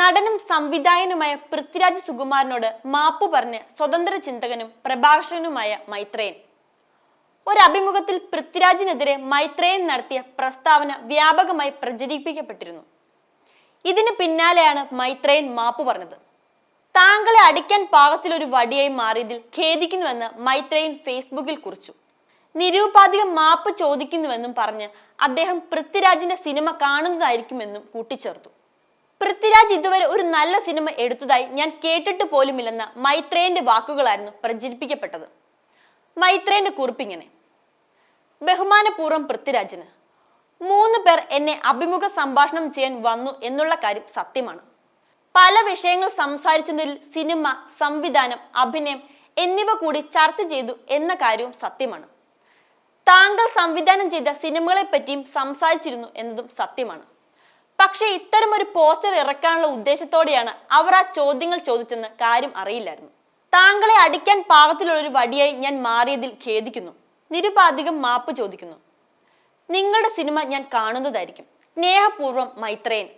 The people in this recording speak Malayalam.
നടനും സംവിധായകനുമായ പൃഥ്വിരാജ് സുകുമാരനോട് മാപ്പ് പറഞ്ഞ് സ്വതന്ത്ര ചിന്തകനും പ്രഭാഷകനുമായ മൈത്രേയൻ. ഒരഭിമുഖത്തിൽ പൃഥ്വിരാജിനെതിരെ മൈത്രേയൻ നടത്തിയ പ്രസ്താവന വ്യാപകമായി പ്രചരിപ്പിക്കപ്പെട്ടിരുന്നു. ഇതിന് പിന്നാലെയാണ് മൈത്രേയൻ മാപ്പ് പറഞ്ഞത്. താങ്കളെ അടിക്കാൻ പാകത്തിലൊരു വടിയായി മാറിയതിൽ ഖേദിക്കുന്നുവെന്ന് മൈത്രേയൻ ഫേസ്ബുക്കിൽ കുറിച്ചു. നിരൂപാധികം മാപ്പ് ചോദിക്കുന്നുവെന്നും പറഞ്ഞ് അദ്ദേഹം പൃഥ്വിരാജിന്റെ സിനിമ കാണുന്നതായിരിക്കുമെന്നും കൂട്ടിച്ചേർത്തു. പൃഥ്വിരാജ് ഇതുവരെ ഒരു നല്ല സിനിമ എടുത്തതായി ഞാൻ കേട്ടിട്ട് പോലുമില്ലെന്ന മൈത്രേന്റെ വാക്കുകളായിരുന്നു പ്രചരിപ്പിക്കപ്പെട്ടത്. മൈത്രേയന്റെ കുറിപ്പിങ്ങനെ ബഹുമാനപൂർവം പൃഥ്വിരാജിന് മൂന്ന് പേർ എന്നെ അഭിമുഖ സംഭാഷണം ചെയ്യാൻ വന്നു എന്നുള്ള കാര്യം സത്യമാണ്. പല വിഷയങ്ങൾ സംസാരിച്ചതിൽ സിനിമ സംവിധാനം അഭിനയം എന്നിവ കൂടി ചർച്ച ചെയ്തു എന്ന കാര്യവും സത്യമാണ്. താങ്കൾ സംവിധാനം ചെയ്ത സിനിമകളെ പറ്റിയും സംസാരിച്ചിരുന്നു എന്നതും സത്യമാണ്. പക്ഷേ ഇത്തരം ഒരു പോസ്റ്റർ ഇറക്കാനുള്ള ഉദ്ദേശത്തോടെയാണ് അവർ ആ ചോദ്യങ്ങൾ ചോദിച്ചെന്ന് കാര്യം അറിയില്ലായിരുന്നു. താങ്കളെ അടിക്കാൻ പാകത്തിലുള്ള ഒരു വടിയായി ഞാൻ മാറിയതിൽ ഖേദിക്കുന്നു. നിരുപാധികം മാപ്പ് ചോദിക്കുന്നു. നിങ്ങളുടെ സിനിമ ഞാൻ കാണുന്നതായിരിക്കും. സ്നേഹപൂർവം മൈത്രേയൻ